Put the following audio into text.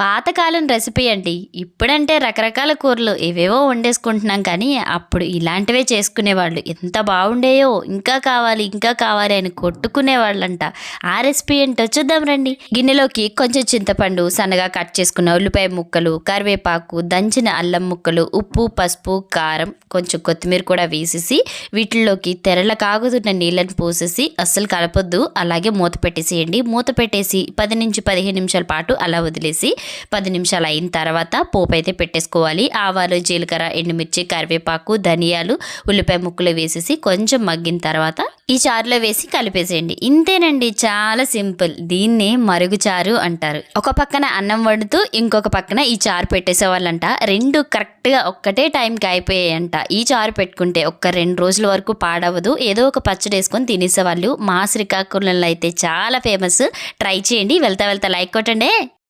పాతకాలం రెసిపీ అండి. ఇప్పుడంటే రకరకాల కూరలు ఏవేవో వండేసుకుంటున్నాం కానీ అప్పుడు ఇలాంటివే చేసుకునేవాళ్ళు. ఎంత బాగుండేయో ఇంకా కావాలి ఇంకా కావాలి అని కొట్టుకునేవాళ్ళంట. ఆ రెసిపీ ఏంటో చూద్దాం రండి. గిన్నెలోకి కొంచెం చింతపండు సన్నగా కట్ చేసుకున్న ఉల్లిపాయ ముక్కలు కరివేపాకు దంచిన అల్లం ముక్కలు ఉప్పు పసుపు కారం కొంచెం కొత్తిమీర కూడా వేసేసి వీటిల్లోకి తెరల కాగుతున్న నీళ్ళని పోసేసి అస్సలు కలపొద్దు. అలాగే మూత పెట్టేసేయండి. మూత పెట్టేసి పది నుంచి పదిహేను నిమిషాల పాటు అలా వదిలేసి పది నిమిషాలు అయిన తర్వాత పోపు అయితే పెట్టేసుకోవాలి. ఆవాలు జీలకర్ర ఎండుమిర్చి కరివేపాకు ధనియాలు ఉల్లిపాయ ముక్కలు వేసేసి కొంచెం మగ్గిన తర్వాత ఈ చారులో వేసి కలిపేసేయండి. ఇంతేనండి చాలా సింపుల్. దీన్నే మరుగు చారు అంటారు. ఒక పక్కన అన్నం వండుతూ ఇంకొక పక్కన ఈ చారు పెట్టేసేవాళ్ళంట. రెండు కరెక్ట్గా ఒక్కటే టైంకి అయిపోయాయంట. ఈ చారు పెట్టుకుంటే ఒక్క రెండు రోజుల వరకు పాడవదు ఏదో ఒక పచ్చడి వేసుకొని తినేసేవాళ్ళు. మా శ్రీకాకుళంలో అయితే చాలా ఫేమస్. ట్రై చేయండి. వెళ్తా వెళ్తా లైక్ కొట్టండి.